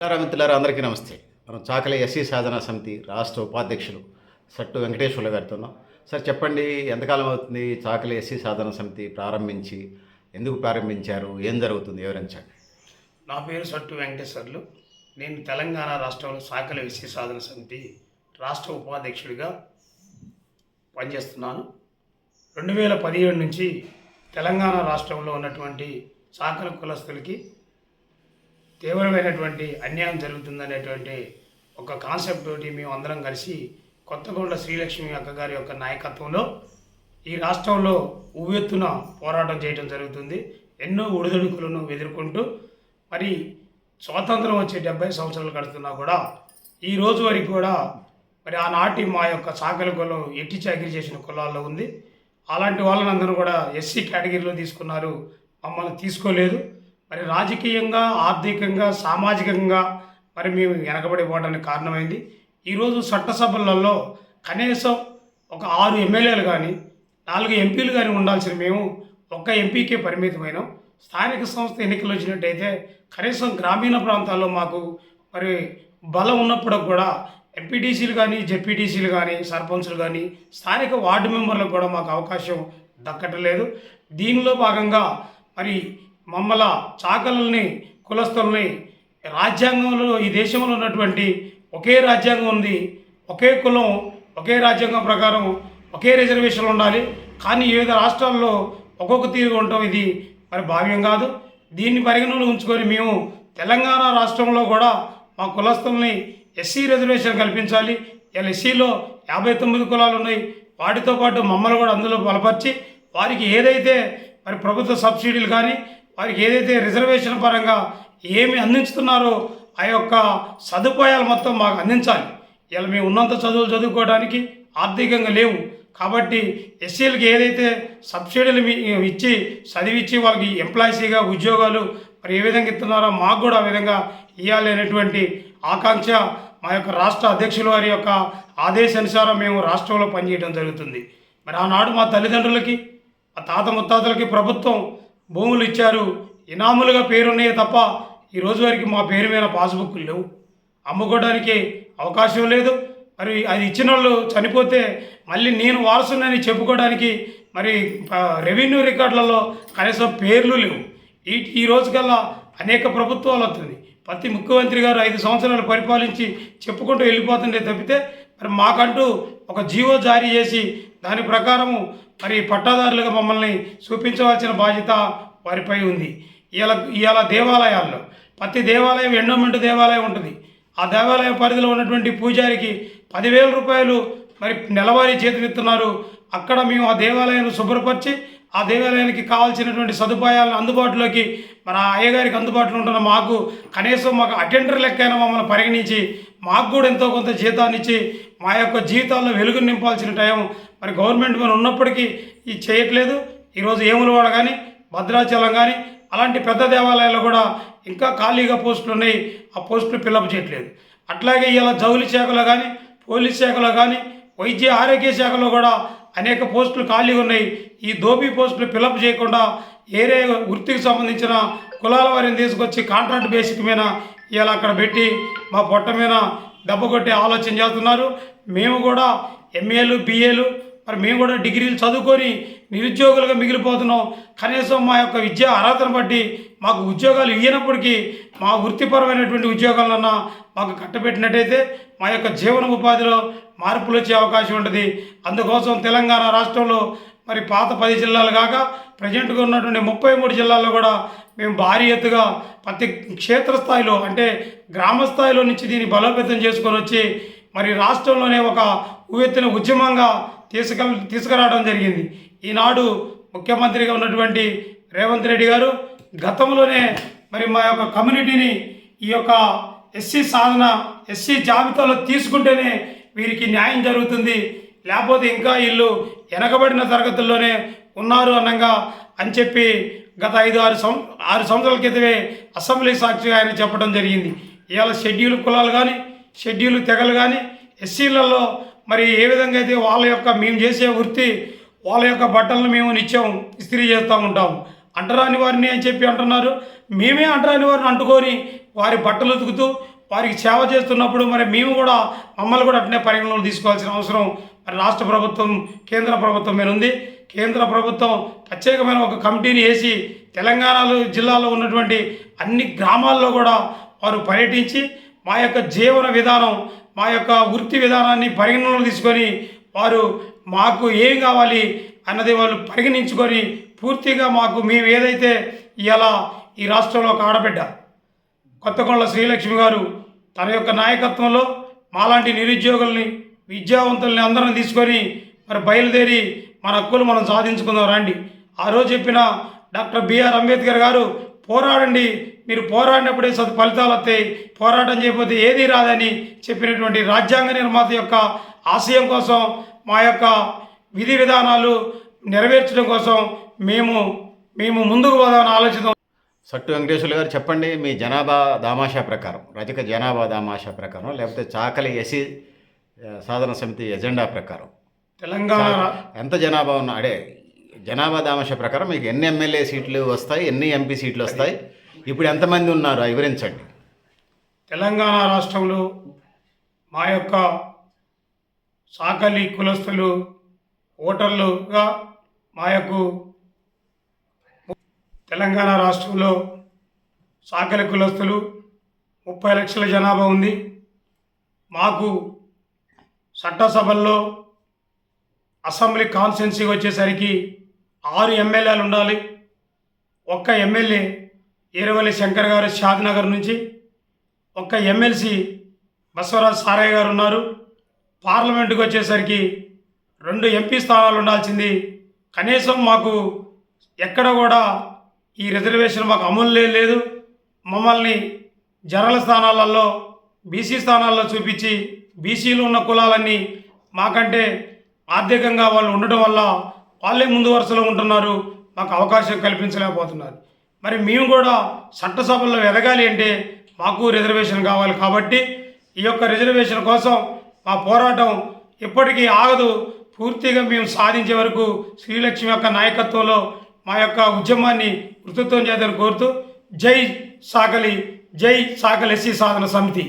నమస్కారం మిత్రులారా అందరికీ నమస్తే. మనం చాకలి ఎస్సీ సాధన సమితి రాష్ట్ర ఉపాధ్యక్షులు సట్టు వెంకటేశ్వర్లు గారితో సార్ చెప్పండి ఎంతకాలం అవుతుంది చాకలి ఎస్సీ సాధన సమితి ప్రారంభించి ఎందుకు ప్రారంభించారు ఏం జరుగుతుంది వివరించండి. నా పేరు సట్టు వెంకటేశ్వర్లు. నేను తెలంగాణ రాష్ట్రంలో చాకలి ఎస్సీ సాధన సమితి రాష్ట్ర ఉపాధ్యక్షుడిగా పనిచేస్తున్నాను. రెండు వేల పదిహేడు నుంచి తెలంగాణ రాష్ట్రంలో ఉన్నటువంటి చాకల కులస్తులకి తీవ్రమైనటువంటి అన్యాయం జరుగుతుందనేటువంటి ఒక కాన్సెప్ట్ తోటి మేము అందరం కలిసి కొత్తగొండ శ్రీలక్ష్మి అక్క గారి యొక్క నాయకత్వంలో ఈ రాష్ట్రంలో ఉవ్వెత్తున పోరాటం చేయడం జరుగుతుంది. ఎన్నో ఒడిదుడుకులను ఎదుర్కొంటూ మరి స్వాతంత్రం వచ్చే డెబ్బై సంవత్సరాలు గడుతున్నా కూడా ఈ రోజు వరకు కూడా మరి ఆనాటి మా యొక్క సాకల కులం ఎట్టి చాకరీ చేసిన కులాల్లో ఉంది. అలాంటి వాళ్ళని అందరూ కూడా ఎస్సీ కేటగిరీలో తీసుకున్నారు. మమ్మల్ని తీసుకోలేదు. మరి రాజకీయంగా ఆర్థికంగా సామాజికంగా మరి మేము వెనకబడిపోవడానికి కారణమైంది. ఈరోజు చట్టసభలలో కనీసం ఒక ఆరు ఎమ్మెల్యేలు కానీ నాలుగు ఎంపీలు కానీ ఉండాల్సిన మేము ఒక్క ఎంపీకే పరిమితమైనాం స్థానిక సంస్థ ఎన్నికలు వచ్చినట్టయితే కనీసం గ్రామీణ ప్రాంతాల్లో మాకు మరి బలం ఉన్నప్పుడు కూడా ఎంపీటీసీలు కానీ జెడ్పీటీసీలు కానీ సర్పంచులు కానీ స్థానిక వార్డు మెంబర్లకు కూడా మాకు అవకాశం దక్కటలేదు. దీనిలో భాగంగా మరి మమ్మల చాకలని కులస్తుల్ని రాజ్యాంగంలో ఈ దేశంలో ఉన్నటువంటి ఒకే రాజ్యాంగం ఉంది. ఒకే కులం ఒకే రాజ్యాంగం ప్రకారం ఒకే రిజర్వేషన్లు ఉండాలి. కానీ వివిధ రాష్ట్రాల్లో ఒక్కొక్క తీరుగా ఉండటం ఇది మరి భావ్యం కాదు. దీన్ని పరిగణనలో ఉంచుకొని మేము తెలంగాణ రాష్ట్రంలో కూడా మా కులస్తుల్ని ఎస్సీ రిజర్వేషన్ కల్పించాలి. ఇలా ఎస్సీలో యాభై తొమ్మిది కులాలు ఉన్నాయి. వాటితో పాటు మమ్మల్ని కూడా అందులో బలపరిచి వారికి ఏదైతే మరి ప్రభుత్వ సబ్సిడీలు కానీ వారికి ఏదైతే రిజర్వేషన్ పరంగా ఏమి అందించుతున్నారో ఆ యొక్క సదుపాయాలు మొత్తం మాకు అందించాలి. ఇలా మేము ఉన్నంత చదువులు చదువుకోవడానికి ఆర్థికంగా లేవు. కాబట్టి ఎస్సీలకి ఏదైతే సబ్సిడీలు ఇచ్చి చదివిచ్చి వాళ్ళకి ఎంప్లాయీసీగా ఉద్యోగాలు మరి ఏ విధంగా ఇస్తున్నారో మాకు కూడా ఆ విధంగా ఇవ్వాలి అనేటువంటి ఆకాంక్ష మా యొక్క రాష్ట్ర అధ్యక్షుల వారి యొక్క ఆదేశానుసారం మేము రాష్ట్రంలో పనిచేయడం జరుగుతుంది. మరి ఆనాడు మా తల్లిదండ్రులకి మా తాత ముత్తాతలకి ప్రభుత్వం భూములు ఇచ్చారు. ఇనాములుగా పేరున్నాయి తప్ప ఈ రోజు వరకు మా పేరు మీద పాస్బుక్లు లేవు. అమ్ముకోవడానికి అవకాశం లేదు. మరి అది ఇచ్చిన వాళ్ళు చనిపోతే మళ్ళీ నేను వారసునని చెప్పుకోవడానికి మరి రెవెన్యూ రికార్డులలో కనీసం పేర్లు లేవు. ఈ ఈ రోజుకల్లా అనేక ప్రభుత్వాలు వస్తుంది. ప్రతి ముఖ్యమంత్రి గారు ఐదు సంవత్సరాలు పరిపాలించి చెప్పుకుంటూ వెళ్ళిపోతుండే తప్పితే మరి మాకంటూ ఒక జీవో జారీ చేసి దాని ప్రకారము మరి పట్టాదారులుగా మమ్మల్ని చూపించవలసిన బాధ్యత వారిపై ఉంది. ఇవాళ ఇవాళ దేవాలయాల్లో ప్రతి దేవాలయం ఎండోమెంట్ దేవాలయం ఉంటుంది. ఆ దేవాలయం పరిధిలో ఉన్నటువంటి పూజారికి పదివేల రూపాయలు మరి నెలవారీ చేతులిస్తున్నారు అక్కడ మేము ఆ దేవాలయాన్ని శుభ్రపరిచి ఆ దేవాలయానికి కావాల్సినటువంటి సదుపాయాలను అందుబాటులోకి మన అయ్యగారికి అందుబాటులో ఉంటున్న మాకు కనీసం మాకు అటెండర్ లెక్కైనా మమ్మల్ని పరిగణించి మాకు కూడా ఎంతో కొంత జీతాన్ని ఇచ్చి మా యొక్క జీవితాల్లో వెలుగు నింపాల్సిన టైం మరి గవర్నమెంట్ మనం ఉన్నప్పటికీ ఇది చేయట్లేదు. ఈరోజు ఏములవాడ కానీ భద్రాచలం కానీ అలాంటి పెద్ద దేవాలయాల్లో కూడా ఇంకా ఖాళీగా పోస్టులు ఉన్నాయి. ఆ పోస్టులు ఫిల్అప్ చేయట్లేదు. అట్లాగే ఇలా జౌలి శాఖలో కానీ పోలీస్ శాఖలో కానీ వైద్య ఆరోగ్య శాఖలో కూడా అనేక పోస్టులు ఖాళీగా ఉన్నాయి. ఈ దోబీ పోస్టులు ఫిలప్ చేయకుండా ఏరే వృత్తికి సంబంధించిన కులాల వారిని తీసుకొచ్చి కాంట్రాక్ట్ బేసిక్ మీద ఇలా అక్కడ పెట్టి మా పొట్ట మీద దెబ్బ కొట్టే ఆలోచన చేస్తున్నారు. మేము కూడా ఎంఏలు బిఏలు మరి మేము కూడా డిగ్రీలు చదువుకొని నిరుద్యోగులుగా మిగిలిపోతున్నాం. కనీసం మా యొక్క విద్యా అర్హతను బట్టి మాకు ఉద్యోగాలు ఇవ్వనప్పటికీ మా వృత్తిపరమైనటువంటి ఉద్యోగాలన్నా మాకు కట్టబెట్టినట్టయితే మా యొక్క జీవన ఉపాధిలో మార్పులు వచ్చే అవకాశం ఉంటుంది. అందుకోసం తెలంగాణ రాష్ట్రంలో మరి పాత పది జిల్లాలు కాక ప్రజెంట్గా ఉన్నటువంటి ముప్పై మూడు జిల్లాల్లో కూడా మేము భారీ ఎత్తుగా ప్రతి క్షేత్రస్థాయిలో అంటే గ్రామ స్థాయిలో నుంచి దీన్ని బలోపేతం చేసుకొని వచ్చి మరి రాష్ట్రంలోనే ఒక ఉవ్వెత్తిన ఉద్యమంగా తీసుక తీసుకురావడం జరిగింది. ఈనాడు ముఖ్యమంత్రిగా ఉన్నటువంటి రేవంత్ రెడ్డి గారు గతంలోనే మరి మా యొక్క కమ్యూనిటీని ఈ యొక్క ఎస్సీ సాధన ఎస్సీ జాబితాలో తీసుకుంటేనే వీరికి న్యాయం జరుగుతుంది. లేకపోతే ఇంకా వీళ్ళు వెనకబడిన తరగతుల్లోనే ఉన్నారు అనంగా అని చెప్పి గత ఐదు ఆరు సం ఆరు సంవత్సరాల క్రితమే అసెంబ్లీ సాక్షిగా ఆయన చెప్పడం జరిగింది. ఇవాళ షెడ్యూల్ కులాలు కానీ షెడ్యూల్ తెగలు కానీ ఎస్సీలలో మరి ఏ విధంగా అయితే వాళ్ళ యొక్క మేము చేసే వృత్తి వాళ్ళ యొక్క బట్టలను మేము నిత్యం ఇస్త్రీ చేస్తూ ఉంటాం. అంటరాని వారిని అని చెప్పి అంటున్నారు. మేమే అంటరాని వారిని అంటుకొని వారి బట్టలు ఉతుకుతూ వారికి సేవ చేస్తున్నప్పుడు మరి మేము కూడా మమ్మల్ని కూడా అట్నే పరిగణలో తీసుకోవాల్సిన అవసరం మరి రాష్ట్ర ప్రభుత్వం కేంద్ర ప్రభుత్వం మీద ఉంది. కేంద్ర ప్రభుత్వం ప్రత్యేకమైన ఒక కమిటీని వేసి తెలంగాణలో జిల్లాలో ఉన్నటువంటి అన్ని గ్రామాల్లో కూడా వారు పర్యటించి మా యొక్క జీవన విధానం మా యొక్క వృత్తి విధానాన్ని పరిగణనలో తీసుకొని వారు మాకు ఏం కావాలి అన్నది వాళ్ళు పరిగణించుకొని పూర్తిగా మాకు మేము ఏదైతే ఇలా ఈ రాష్ట్రంలో ఒక ఆడబిడ్డ కొత్తకొండ శ్రీలక్ష్మి గారు తన యొక్క నాయకత్వంలో మాలాంటి నిరుద్యోగుల్ని విద్యావంతుల్ని అందరం తీసుకొని మరి బయలుదేరి మన హక్కులు మనం సాధించుకుందాం రండి. ఆ రోజు చెప్పిన డాక్టర్ బిఆర్ అంబేద్కర్ గారు పోరాడండి మీరు పోరాడినప్పుడే సత్ ఫలితాలు వస్తాయి పోరాటం చేయకపోతే ఏది రాదని చెప్పినటువంటి రాజ్యాంగ నిర్మాత యొక్క ఆశయం కోసం మా యొక్క విధి విధానాలు నెరవేర్చడం కోసం మేము మేము ముందుకు పోదామని ఆలోచిద్దాం సట్టు వెంకటేశ్వర్లు గారు చెప్పండి మీ జనాభా దామాషా ప్రకారం రజక జనాభా దామాషా ప్రకారం లేకపోతే చాకలి ఎసి సాధన సమితి ఎజెండా ప్రకారం. తెలంగాణ ఎంత జనాభా ఉన్న అడే జనాభా దామాషా ప్రకారం మీకు ఎన్ని ఎమ్మెల్యే సీట్లు వస్తాయి ఎన్ని ఎంపీ సీట్లు వస్తాయి ఇప్పుడు ఎంతమంది ఉన్నారు వివరించండి. తెలంగాణ రాష్ట్రంలో మా యొక్క సాకలి కులస్తులు ఓటర్లుగా మా యొక్క తెలంగాణ రాష్ట్రంలో సాకల కులస్తులు ముప్పై లక్షల జనాభా ఉంది. మాకు చట్టసభల్లో అసెంబ్లీ కాన్స్టెన్సీ వచ్చేసరికి ఆరు ఎమ్మెల్యేలు ఉండాలి. ఒక్క ఎమ్మెల్యే ఈరవల్లి శంకర్ గారు షాద్నగర్ నుంచి ఒక్క ఎమ్మెల్సీ బసవరాజ్ సారయ్య గారు ఉన్నారు. పార్లమెంటుకు వచ్చేసరికి రెండు ఎంపీ స్థానాలు ఉండాల్సింది. కనీసం మాకు ఎక్కడ కూడా ఈ రిజర్వేషన్ మాకు అమలు లేదు. మమ్మల్ని జనరల్ స్థానాలలో బీసీ స్థానాల్లో చూపించి బీసీలు ఉన్న కులాలన్నీ మాకంటే ఆర్థికంగా వాళ్ళు ఉండటం వల్ల వాళ్ళే ముందు వరుసలో ఉంటున్నారు. మాకు అవకాశం కల్పించలేకపోతున్నారు. మరి మేము కూడా చట్టసభల్లో ఎదగాలి అంటే మాకు రిజర్వేషన్ కావాలి కాబట్టి ఈ యొక్క రిజర్వేషన్ కోసం మా పోరాటం ఇప్పటికీ ఆగదు. పూర్తిగా మేము సాధించే వరకు శ్రీలక్ష్మి యొక్క నాయకత్వంలో మా యొక్క ఉద్యమాన్ని కృతత్వం చేద్దని కోరుతూ జై సాకలి జై సాకలి ఎస్సీ సాధన సమితి.